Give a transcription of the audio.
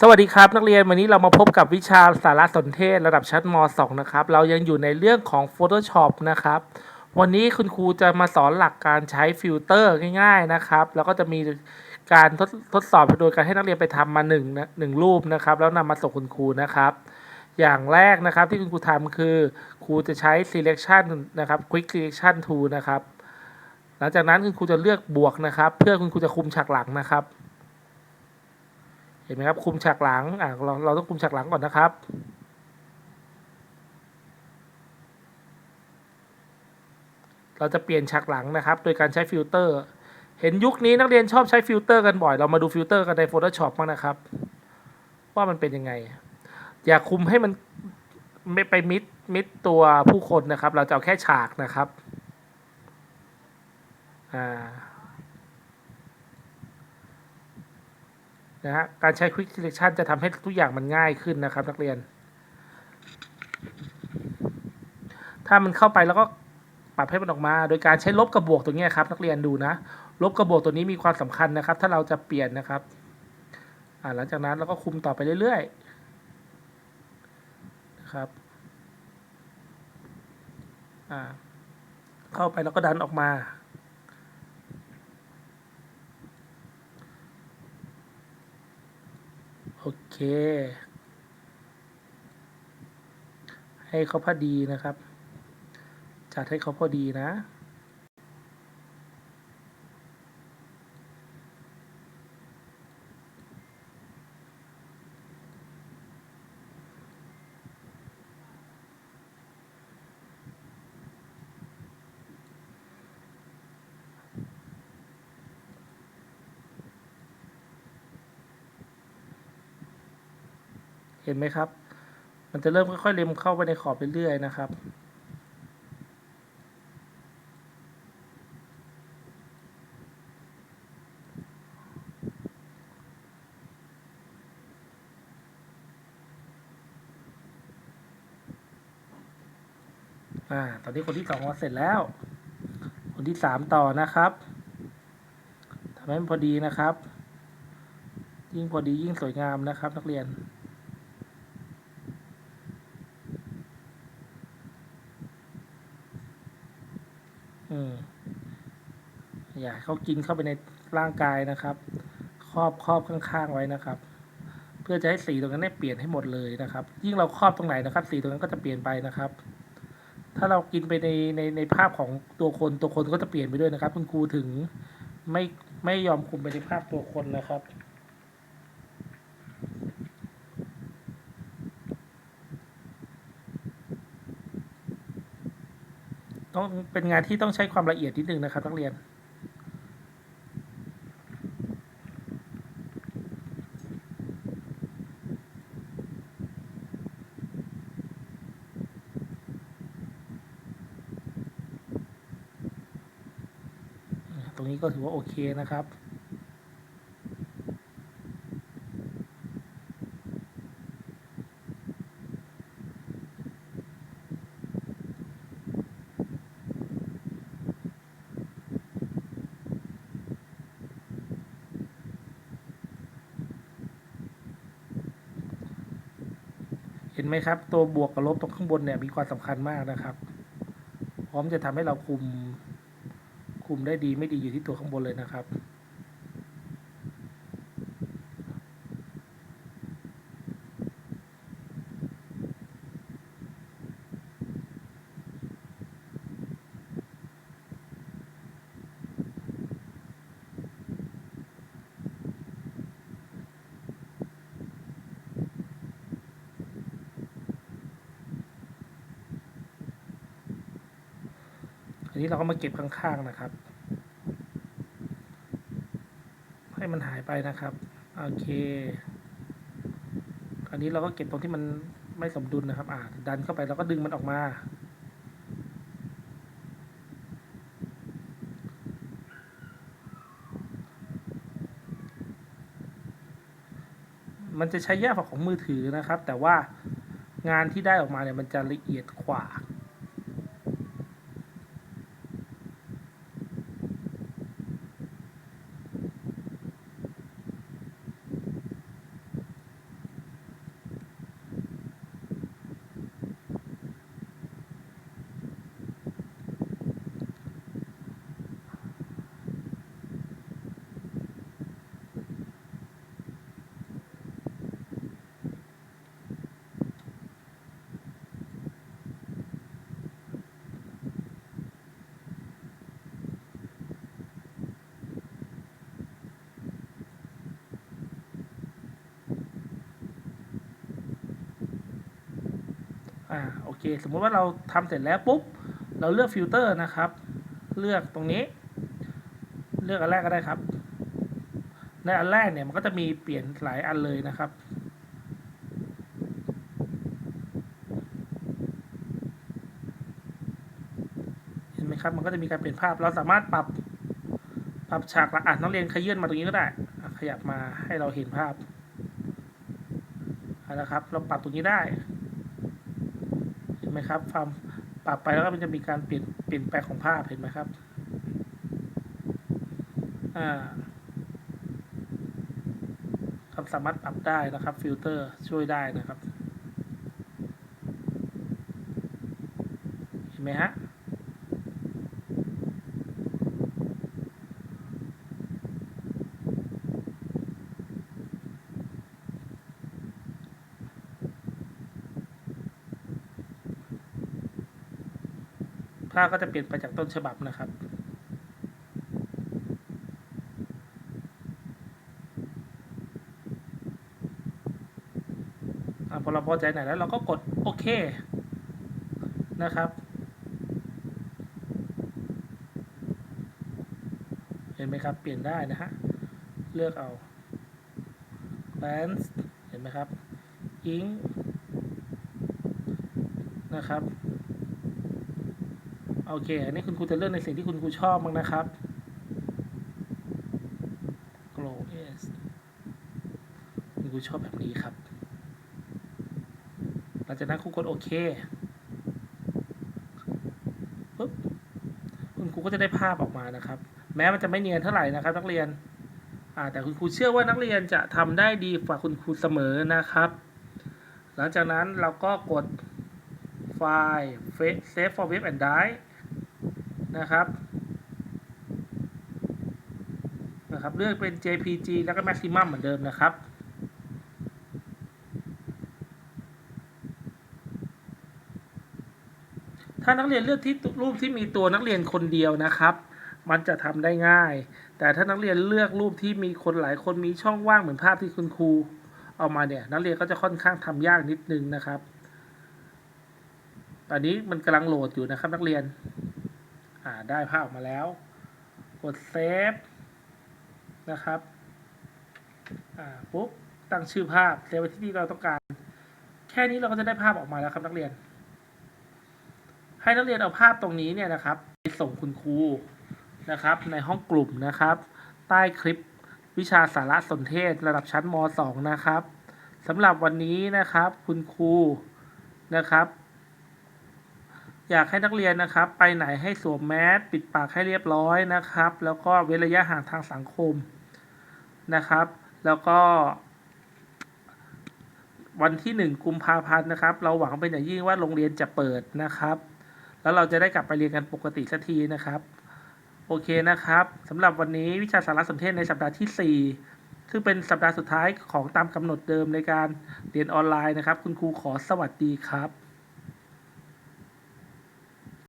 สวัสดีครับนักเรียนวันนี้เรามาพบกับวิชาสารสนเทศระดับชั้นม .2 นะครับ เรายังอยู่ในเรื่องของ Photoshop นะครับ วันนี้คุณครูจะมาสอนหลักการใช้ฟิลเตอร์ง่าย ๆนะครับ แล้วก็จะมีการทดทดสอบโดยการให้นักเรียนไปทำมาหนึ่งนะหนึ่งรูปนะครับ แล้วนำมาส่งคุณครูนะครับ อย่างแรกนะครับที่คุณครูทำคือครูจะใช้ selection นะครับ quick selection tool นะครับ หลังจากนั้นคุณครูจะเลือกบวกนะครับ เพื่อคุณครูจะคุมฉากหลังนะครับ เห็นไหมครับคุมฉากหลังอะเราเราต้องคุมฉากหลังก่อนนะครับเราจะเปลี่ยนฉากหลังนะครับ โดยการใช้ฟิลเตอร์ เห็นยุคนี้นักเรียนชอบใช้ฟิลเตอร์กันบ่อย เรามาดูฟิลเตอร์กันใน Photoshop บ้างนะครับ ว่ามันเป็นยังไง อย่าคุมให้มันไม่ไปมิดมิดตัวผู้คนนะครับ เราจะเอาแค่ฉากนะครับ อ่า นะฮะการใช้ Quick Selection จะทำให้ทุกอย่างมันง่ายขึ้นนะครับ นักเรียน ถ้ามันเข้าไปแล้วก็ปรับให้มันออกมา โดยการใช้ลบกับบวกตัวนี้ครับนักเรียนดูนะ ลบกับบวกตัวนี้มีความสำคัญนะครับ ถ้าเราจะเปลี่ยนนะครับหลังจากนั้นเราก็คุมต่อไปเรื่อยๆนะครับเข้าไปแล้วก็ดันออกมา โอเค ให้เขาพอดีนะครับ จัดให้เขาพอดีนะ เห็นไหมครับ มันจะเริ่มค่อยๆเล็มเข้าไปในขอบเรื่อยๆนะครับ อ่า ตอนนี้คนที่สองเราเสร็จแล้ว คนที่สามต่อนะครับทำให้มันพอดีนะครับ ยิ่งพอดียิ่งสวยงามนะครับ นักเรียน อืมอย่าเขากินเข้าไปในร่างกายนะครับ ครอบครอบข้างๆไว้นะครับ เพื่อจะให้สีตรงนั้นเนี่ยเปลี่ยนให้หมดเลยนะครับ ยิ่งเราครอบตรงไหนนะครับ สีตรงนั้นก็จะเปลี่ยนไปนะครับ ถ้าเรากินไปในในในภาพของตัวคนตัวคนก็จะเปลี่ยนไปด้วยนะครับ คุณครูถึงไม่ไม่ยอมคุมไปในภาพตัวคนนะครับ ต้องเป็นงานที่ต้องใช้ความละเอียดนิดนึงนะครับนักเรียน ตรงนี้ก็ถือว่าโอเคนะครับ เห็นไหมครับ ตัวบวกกับลบตรงข้างบนเนี่ยมีความสำคัญมากนะครับ พร้อมจะทำให้เราคุมคุมได้ดีไม่ดีอยู่ที่ตัวข้างบนเลยนะครับ อันนี้เราก็มาเก็บข้างๆนะครับ ให้มันหายไปนะครับ โอเค อันนี้เราก็เก็บตรงที่มันไม่สมดุลนะครับ อ่า ดันเข้าไปแล้วก็ดึงมันออกมา มันจะใช้ยากกว่าของมือถือนะครับ แต่ว่างานที่ได้ออกมาเนี่ยมันจะละเอียดกว่า อ่าโอเค สมมุติว่าเราทำเสร็จแล้วปุ๊บ เราเลือกฟิลเตอร์นะครับ เลือกตรงนี้ เลือกอันแรกก็ได้ครับ ในอันแรกเนี่ยมันก็จะมีเปลี่ยนหลายอันเลยนะครับเห็นไหมครับมันก็จะมีการเปลี่ยนภาพ เราสามารถปรับ ปรับฉากละอ่านนักเรียนขยื่นมาตรงนี้ก็ได้ ขยับมาให้เราเห็นภาพเอาละครับ เราปรับตรงนี้ได้ ไหมครับความปรับไปแล้วก็มันจะมีการเปลี่ยนเปลี่ยนแปลงของภาพเห็นไหมครับอ่าครับสามารถปรับได้นะครับ ฟิลเตอร์ช่วยได้นะครับ เห็นไหมฮะ ภาก็จะเปลี่ยนไปจากต้นฉบับนะครับอพอเราพอใจไหนแล้วเราก็กดโอเคนะครับ เห็นไหมครับ เปลี่ยนได้นะฮะ เลือกเอา balance เห็นไหมครับ ink นะครับ โอเค อันนี้คุณครูจะเลือกในสิ่งที่คุณครูชอบมั้งนะครับ glow s คุณครูชอบแบบนี้ครับ หลังจากนั้นครูกดโอเคปุ๊บคุณครูก็จะได้ภาพออกมานะครับ แม้มันจะไม่เนียนเท่าไหร่นะครับ นักเรียนอ่าแต่คุณครูเชื่อว่านักเรียนจะทำได้ดีกว่าคุณครูเสมอนะครับ หลังจากนั้นเราก็กดไฟล์ save for web and drive นะครับนะครับ เลือกเป็น JPG แล้วก็ maximum เหมือนเดิมนะครับ ถ้านักเรียนเลือกที่รูปที่มีตัวนักเรียนคนเดียวนะครับ มันจะทำได้ง่าย แต่ถ้านักเรียนเลือกรูปที่มีคนหลายคนมีช่องว่างเหมือนภาพที่คุณครูเอามาเนี่ย นักเรียนก็จะค่อนข้างทำยากนิดนึงนะครับ ตอนนี้มันกำลังโหลดอยู่นะครับนักเรียน อ่าได้ภาพออกมาแล้ว กดเซฟนะครับอ่าปุ๊บตั้งชื่อภาพเซฟไว้ที่ที่เราต้องการ แค่นี้เราก็จะได้ภาพออกมาแล้วครับนักเรียน ให้นักเรียนเอาภาพตรงนี้เนี่ยนะครับไปส่งคุณครูนะครับในห้องกลุ่มนะครับ ใต้คลิปวิชาสารสนเทศระดับชั้นม .2 นะครับสำหรับวันนี้นะครับคุณครูนะครับ อยากให้นักเรียนนะครับ ไปไหนให้สวมแมสปิดปากให้เรียบร้อยนะครับ แล้วก็เว้นระยะห่างทางสังคมนะครับ แล้วก็ วันที่หนึ่งกุมภาพันธ์นะครับ เราหวังเป็นอย่างยิ่งว่าโรงเรียนจะเปิดนะครับ แล้วเราจะได้กลับไปเรียนกันปกติสักทีนะครับ โอเคนะครับสำหรับวันนี้วิชาสารสนเทศในสัปดาห์ที่ 4ซึ่งเป็นสัปดาห์สุดท้ายของตามกำหนดเดิมในการเรียนออนไลน์นะครับ คุณครูขอสวัสดีครับ